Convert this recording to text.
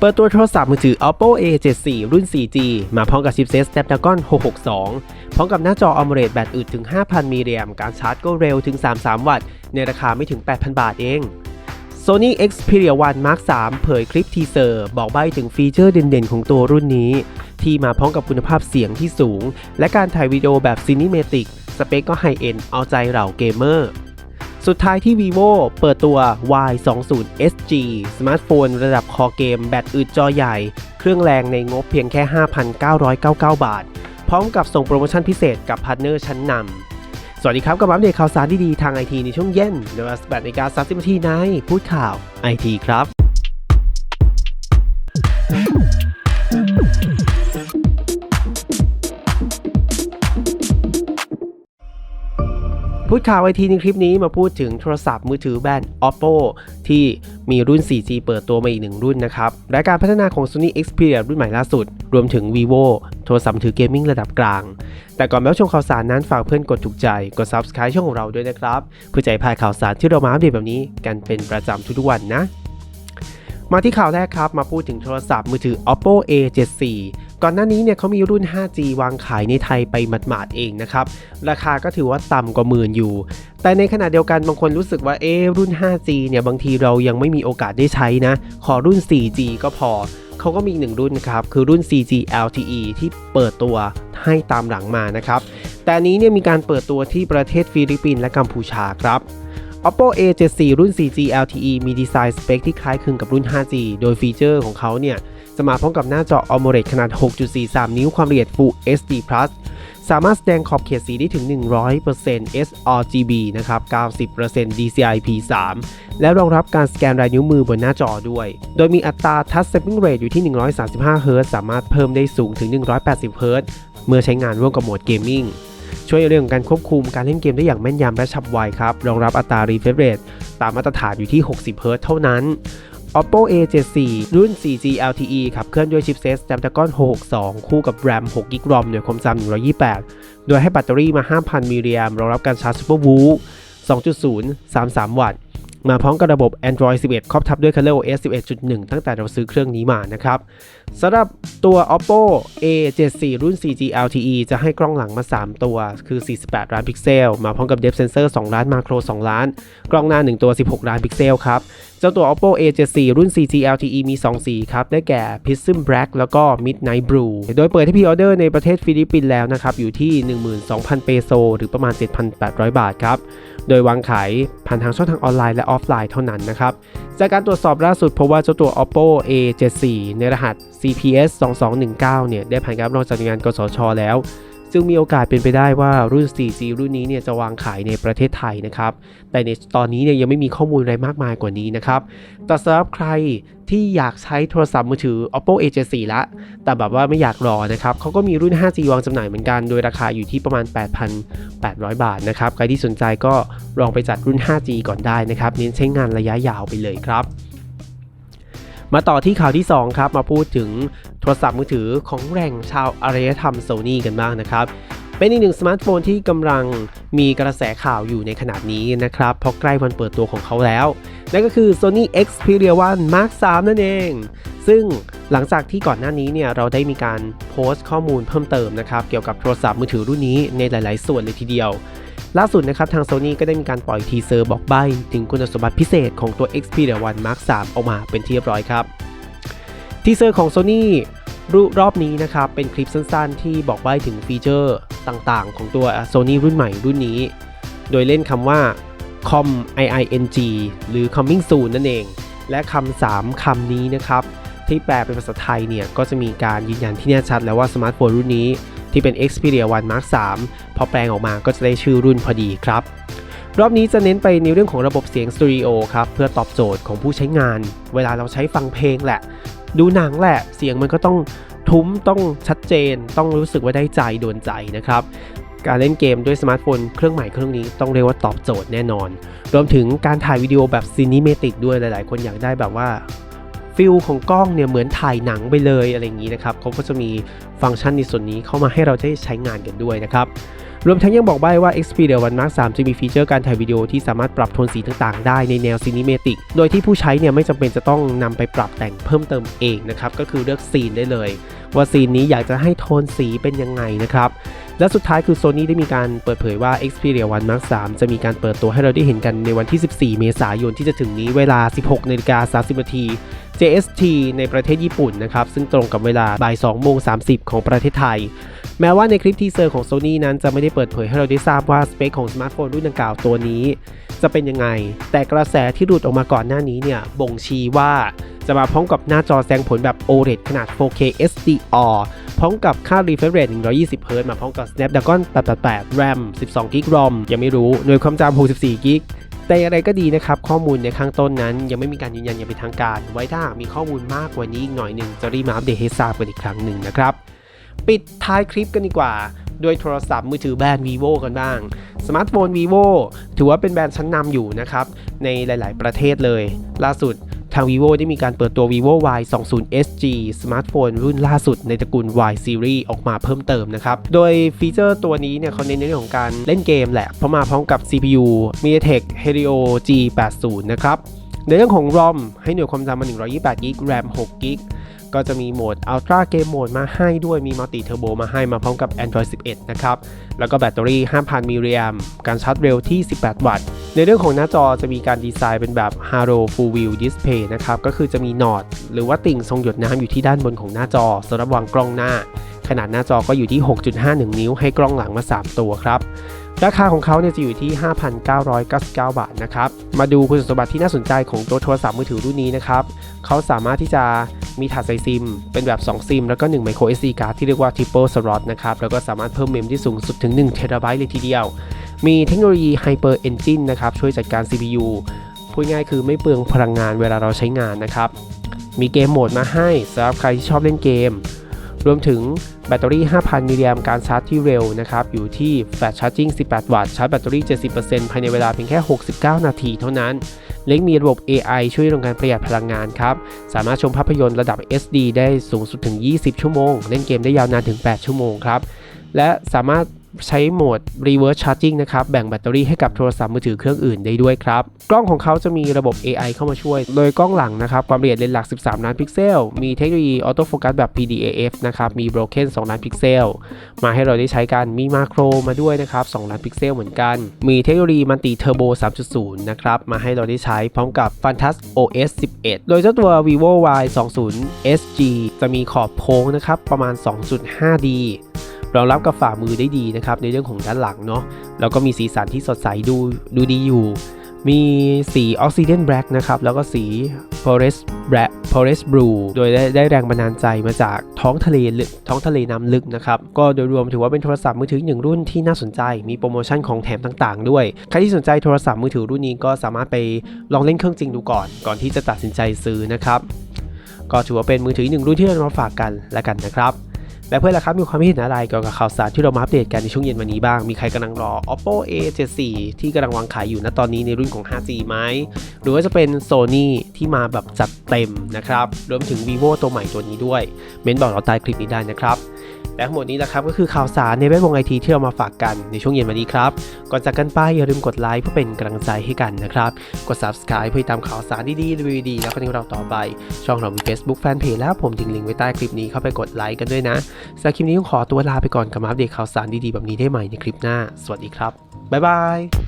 เปิดตัวโทรศัพท์มือถือ Oppo A74 รุ่น 4G มาพร้อมกับชิปเซต Snapdragon 662 พร้อมกับหน้าจอ AMOLED แบตอึดถึง 5,000 มิลลิแอมการชาร์จก็เร็วถึง 33 วัตต์ ในราคาไม่ถึง 8,000 บาทเอง Sony Xperia 1 Mark 3 เผยคลิปทีเซอร์ บอกใบ้ถึงฟีเจอร์เด่นๆ ของตัวรุ่นนี้ ที่มาพร้อมกับคุณภาพเสียงที่สูง และการถ่ายวิดีโอแบบซินิเมติก สเปคก็ไฮเอ็นเอาใจเหล่าเกมเมอร์ สุดท้ายที่ vivo เปิดตัว Y20 SG สมาร์ทโฟนระดับคอเกมแบตอึดจอใหญ่ เครื่องแรงในงบเพียงแค่ 5,999 บาท พร้อมกับส่งโปรโมชั่นพิเศษกับพาร์ทเนอร์ชั้นนำ สวัสดีครับกับอัปเดตข่าวสารดีๆทางไอทีในช่วงเย็นเวลา18นาฬิกา30นาทีในพูดข่าวไอทีครับ พูดข่าวไอทีในคลิปนี้มาพูดถึงโทรศัพท์มือถือแบรนด์ Oppo ที่มีรุ่น 4G เปิดตัวมาอีกหนึ่งรุ่นนะครับและการพัฒนาของ Sony Xperia รุ่นใหม่ล่าสุด รวมถึง vivo โทรศัพท์ถือเกมมิ่งระดับกลาง แต่ก่อนไปรับชมข่าวสารนั้นฝากเพื่อนกดถูกใจ กด subscribe ช่องของเราด้วยนะครับ เพื่อให้พาดข่าวสารที่เรามาอัปเดตแบบนี้กันเป็นประจำทุกวันนะ มาที่ข่าวแรกครับมาพูดถึงโทรศัพท์มือถือ Oppo A74 ก่อนหน้านี้เนี่ยเขามีรุ่น 5G วางขายในไทยไปหมาดๆเองนะครับ ราคาก็ถือว่าต่ำกว่าหมื่นอยู่ แต่ในขณะเดียวกันบางคนรู้สึกว่าเอ๊รุ่น 5G เนี่ยบางทีเรายังไม่มีโอกาสได้ใช้นะ ขอรุ่น 4G ก็พอเขาก็มีอีกหนึ่งรุ่นครับ คือรุ่น 4G LTE ที่เปิดตัวให้ตามหลังมานะครับ แต่นนี้เนี่ยมีการเปิดตัวที่ประเทศฟิลิปปินส์และกัมพูชาครับ Oppo A74 รุ่น 4G LTE มีดีไซน์สเปคที่คล้ายคลึงกับรุ่น 5G โดยฟีเจอร์ของเขาเนี่ย จะมาพร้อมกับหน้าจอ AMOLED ขนาด 6.43 นิ้วความละเอียด Full HD Plus สามารถแสดงขอบเขตสีได้ถึง 100% sRGB นะครับ 90% DCI-P3 และรองรับการสแกนลายนิ้วมือบนหน้าจอด้วย โดยมีอัตรา Touch Sampling Rate อยู่ที่ 135 Hz สามารถเพิ่มได้สูงถึง 180 Hz เมื่อใช้งานร่วมกับโหมดเกมมิ่งช่วยเรื่องของการควบคุมการเล่นเกมได้อย่างแม่นยำและฉับไวครับ รองรับอัตรา refresh rate ตามมาตรฐานอยู่ที่ 60 Hz เท่านั้น Oppo A74 รุ่น 4G LTE ขับเคลื่อนด้วยชิปเซต Snapdragon 662 คู่กับ RAM 6 g b ROM หน่วยความจำ128 โดยให้แบตเตอรี่มา 5,000 มิลลิแอมรองรับการชาร์จ Super Woo 2.0 33 วัตต์ มาพร้อมกับระบบ Android 11 ครอบทับด้วย ColorOS 11.1 ตั้งแต่เราซื้อเครื่องนี้มานะครับสำหรับตัว Oppo A74 รุ่น 4G LTE จะให้กล้องหลังมา 3 ตัว คือ 48 ล้านพิกเซล มาพร้อมกับ Depth Sensor 2 ล้าน Macro 2 ล้าน กล้องหน้า 1 ตัว 16 ล้านพิกเซลครับเจ้าตัว Oppo A74 รุ่น 4G LTE มี 2 สีครับ ได้แก่ Prism Black แล้วก็ Midnight Blue โดยเปิดให้พรีออเดอร์ในประเทศฟิลิปปินส์แล้วนะครับ อยู่ที่ 12,000 เปโซ หรือประมาณ 7,800 บาทครับ โดยวางขายผ่านทางช่องทางออนไลน์และออฟไลน์เท่านั้นนะครับ จากการตรวจสอบล่าสุดพบว่าเจ้าตัว Oppo A74 ในรหัส CPS 2219เนี่ยได้ผ่านการรับรองจากหน่วยงานกสชแล้ว ซึ่งมีโอกาสเป็นไปได้ว่ารุ่น 4G รุ่นนี้เนี่ยจะวางขายในประเทศไทยนะครับ แต่ในตอนนี้เนี่ยยังไม่มีข้อมูลอะไรมากมายกว่านี้นะครับ แต่สำหรับใครที่อยากใช้โทรศัพท์มือถือ Oppo A74 ละแต่แบบว่าไม่อยากรอนะครับเขาก็มีรุ่น 5G วางจำหน่ายเหมือนกัน โดยราคาอยู่ที่ประมาณ 8,800 บาทนะครับ ใครที่สนใจก็ลองไปจัดรุ่น 5G ก่อนได้นะครับ เน้นใช้งานระยะยาวไปเลยครับ มาต่อที่ข่าวที่ 2 ครับ มาพูดถึงโทรศัพท์มือถือของแหล่งชาวอารยธรรมโซนี่กันบ้างนะครับเป็นอีกหนึ่งสมาร์ทโฟนที่กำลังมีกระแสข่าวอยู่ในขณะนี้นะครับ เพราะใกล้วันเปิดตัวของเขาแล้ว นั่นก็คือ Sony Xperia 1 Mark 3นั่นเอง ซึ่งหลังจากที่ก่อนหน้านี้เนี่ยเราได้มีการโพสต์ข้อมูลเพิ่มเติมนะครับ เกี่ยวกับโทรศัพท์มือถือรุ่นนี้ในหลาย ๆ ส่วนเลยทีเดียว ล่าสุดนะครับทาง Sony ก็ได้มีการปล่อยทีเซอร์บอกใบ้ถึงคุณสมบัติพิเศษของตัว Xperia 1 Mark 3ออกมาเป็นที่เรียบร้อยครับทีเซอร์ของ Sony รูรอบนี้นะครับเป็นคลิปสั้นๆ ที่บอกใบ้ถึงฟีเจอร์ต่างๆ ของตัว Sony รุ่นใหม่รุ่นนี้ โดยเล่นคำว่า com iing หรือ coming soon นั่นเอง และคำสามคำนี้นะครับที่แปลเป็นภาษาไทยเนี่ยก็จะมีการยืนยันที่แน่ชัดแล้วว่าสมาร์ทโฟนรุ่นนี้ ที่เป็น Xperia 1 Mark 3 พอแปลงออกมาก็จะได้ชื่อรุ่นพอดีครับ รอบนี้จะเน้นไปในเรื่องของระบบเสียงสตูดิโอครับ เพื่อตอบโจทย์ของผู้ใช้งาน เวลาเราใช้ฟังเพลงแหละ ดูหนังแหละ เสียงมันก็ต้องทุ้มต้องชัดเจน ต้องรู้สึกว่าได้ใจโดนใจนะครับการเล่นเกมด้วยสมาร์ทโฟนเครื่องใหม่เครื่องนี้ต้องเรียกว่าตอบโจทย์แน่นอน รวมถึงการถ่ายวิดีโอแบบซีนิเมติกด้วยหลาย ๆ คนอยากได้แบบว่า ฟิลของกล้องเนี่ยเหมือนถ่ายหนังไปเลยอะไรอย่างนี้นะครับเขาก็จะมีฟังก์ชันในส่วนนี้เข้ามาให้เราได้ใช้งานกันด้วยนะครับ รวมทั้งยังบอกใบ้ว่า Xperia One Mark 3 จะมีฟีเจอร์การถ่ายวิดีโอที่สามารถปรับโทนสีต่างๆ ได้ในแนวซีนิเมติก โดยที่ผู้ใช้เนี่ยไม่จำเป็นจะต้องนำไปปรับแต่งเพิ่มเติมเองนะครับ ก็คือเลือกซีนได้เลย ว่าซีนนี้อยากจะให้โทนสีเป็นยังไงนะครับ และสุดท้ายคือ Sony ได้มีการเปิดเผยว่า Xperia One Mark 3 จะมีการเปิดตัวให้เราได้เห็นกันในวันที่ 14 เมษายนที่จะถึงนี้เวลา 16นาฬิกา30นาที JST ในประเทศญี่ปุ่นนะครับ ซึ่งตรงกับเวลาบ่าย2โมง30 ของประเทศไทย แม้ว่าในคลิปทีเซอร์ของ Sony นั้นจะไม่ได้เปิดเผยให้เราได้ทราบว่าสเปคของสมาร์ทโฟนรุ่นดังกล่าวตัวนี้ จะเป็นยังไง แต่กระแสที่หลุดออกมาก่อนหน้านี้เนี่ยบ่งชี้ว่าจะมาพร้อมกับหน้าจอแสดงผลแบบ OLED ขนาด 4K SDR พร้อมกับค่า refresh rate 120 Hz มาพร้อมกับ Snapdragon 888 RAM 12 g b ROM ยังไม่รู้หน่วยความจำ64 g b แต่อย่างไรก็ดีนะครับ ข้อมูลในข้างต้นนั้น ยังไม่มีการยืนยันอย่างเป็นทางการ ไว้ถ้ามีข้อมูลมากกว่านี้อีกหน่อยหนึ่งจะรีมาอัปเดตให้ทราบกันอีกครั้งหนึ่งนะครับ ปิดท้ายคลิปกันดีกว่า ด้วยโทรศัพท์มือถือแบรนด์ vivo กันบ้าง สมาร์ทโฟน vivo ถือว่าเป็นแบรนด์ชั้นนำอยู่นะครับ ในหลาย ๆ ประเทศเลย ล่าสุดทาง vivo ได้มีการเปิดตัว vivo y 2 0 sg สมาร์ทโฟนรุ่นล่าสุดในตระกูล y series ออกมาเพิ่มเติมนะครับ โดยฟีเจอร์ตัวนี้เนี่ยเขาเน้นในเรื่องของการเล่นเกมแหละ เพราะมาพร้อมกับ CPU MediaTek Helio G80 นะครับ ในเรื่องของ ROM ให้หน่วยความจำมา128 g b RAM 6 g b ก็จะมีโหมด Ultra Game Mode มาให้ด้วยมี Multi Turbo มาให้มาพร้อมกับ Android 11 นะครับ แล้วก็แบตเตอรี่ 5,000มิลลิแอมการชาร์จเร็วที่ 18 วัตต์ ในเรื่องของหน้าจอจะมีการดีไซน์เป็นแบบ Haro Full View Display นะครับ ก็คือจะมีหนอดหรือว่าติ่งทรงหยดน้ำอยู่ที่ด้านบนของหน้าจอสำหรับวางกล้องหน้า ขนาดหน้าจอก็อยู่ที่ 6.51 นิ้วให้กล้องหลังมา 3 ตัวครับ ราคาของเขาเนี่ยจะอยู่ที่ 5,999 บาทนะครับ มาดูคุณสมบัติที่น่าสนใจของตัวโทรศัพท์มือถือรุ่นนี้นะครับ เขาสามารถที่จะมีถาดใส่ซิม เป็นแบบ 2 ซิม แล้วก็1 micro SD card ที่เรียกว่า triple slot นะครับ แล้วก็สามารถเพิ่มเมมที่สูงสุดถึง1 t b เลยทีเดียว มีเทคโนโลยี Hyper Engine นะครับ ช่วยจัดการ CPU พูดง่ายคือไม่เปลืองพลังงานเวลาเราใช้งานนะครับ มีเกมโหมดมาให้สำหรับใครที่ชอบเล่นเกม รวมถึง แบตเตอรี่ 5,000 มิลลิแอมการชาร์จที่เร็วนะครับ อยู่ที่ Fast Charging 18 วัตต์ ชาร์จแบตเตอรี่ 70%ภายในเวลาเพียงแค่ 69 นาทีเท่านั้น เล็กมีระบบ AI ช่วยเรื่องการประหยัดพลังงานครับ สามารถชมภาพยนตร์ระดับ SD ได้สูงสุดถึง 20 ชั่วโมง เล่นเกมได้ยาวนานถึง 8 ชั่วโมงครับ และสามารถ ใช้โหมด reverse charging นะครับ แบ่งแบตเตอรี่ให้กับโทรศัพท์มือถือเครื่องอื่นได้ด้วยครับ กล้องของเขาจะมีระบบ AI เข้ามาช่วย โดยกล้องหลังนะครับ ความละเอียดเลนส์หลัก 13 ล้านพิกเซล มีเทคโนโลยีออโต้โฟกัสแบบ PDAF นะครับ มี broken 2 ล้านพิกเซล มาให้เราได้ใช้กัน มีมาโครมาด้วยนะครับ 2 ล้านพิกเซลเหมือนกัน มีเทคโนโลยีมันติเทอร์โบ 3.0 นะครับ มาให้เราได้ใช้พร้อมกับ Fantas OS 11 โดยเจ้าตัว vivo y 2 0 sg จะมีขอบโค้งนะครับประมาณ 2.5D รองรับกับฝ่ามือได้ดีนะครับในเรื่องของด้านหลังเนาะแล้วก็มีสีสันที่สดใสดูดูดีอยู่ มีสีออกซิเดนแบล็กนะครับแล้วก็สี forest black forest blue โดยได้ได้แรงบันดาลใจมาจากท้องทะเลลึกท้องทะเลน้ำลึกนะครับก็โดยรวมถือว่าเป็นโทรศัพท์มือถือหนึ่งรุ่นที่น่าสนใจ มีโปรโมชั่นของแถมต่างๆ ด้วย ใครที่สนใจโทรศัพท์มือถือรุ่นนี้ก็สามารถไปลองเล่นเครื่องจริงดูก่อน ก่อนที่จะตัดสินใจซื้อนะครับก็ถือว่าเป็นมือถือหนึ่งรุ่นที่เรามาฝากกันและกันนะครับ และเพื่อนล่ะครับมีความคิดเห็นอะไรเกี่ยวกับข่าวสารที่เรามาอัปเดตกันในช่วงเย็นวันนี้บ้าง มีใครกำลังรอ oppo a 7 4 ที่กำลังวางขายอยู่ณตอนนี้ในรุ่นของ 5G ไหม หรือว่าจะเป็น sony ที่มาแบบจัดเต็มนะครับ รวมถึง vivo ตัวใหม่ตัวนี้ด้วย เม้นบอกเราใต้คลิปนี้ได้นะครับ และทั้งหมดนี้นะครับก็คือข่าวสารในแวดวงไอทีที่เรามาฝากกันในช่วงเย็นวันนี้ครับ ก่อนจากกันไปอย่าลืมกดไลค์เพื่อเป็นกำลังใจให้กันนะครับ กด subscribe เพื่อตามข่าวสารดีๆรีวิวดีๆแล้วก็ในเราต่อไป ช่องเรามี Facebook Fanpage แล้วผมทิ้งลิงก์ไว้ใต้คลิปนี้เข้าไปกดไลค์กันด้วยนะสำหรับคลิปนี้ต้องขอตัวลาไปก่อนกับอัปเดตข่าวสารดีๆแบบนี้ได้ใหม่ในคลิปหน้า สวัสดีครับบ๊ายบาย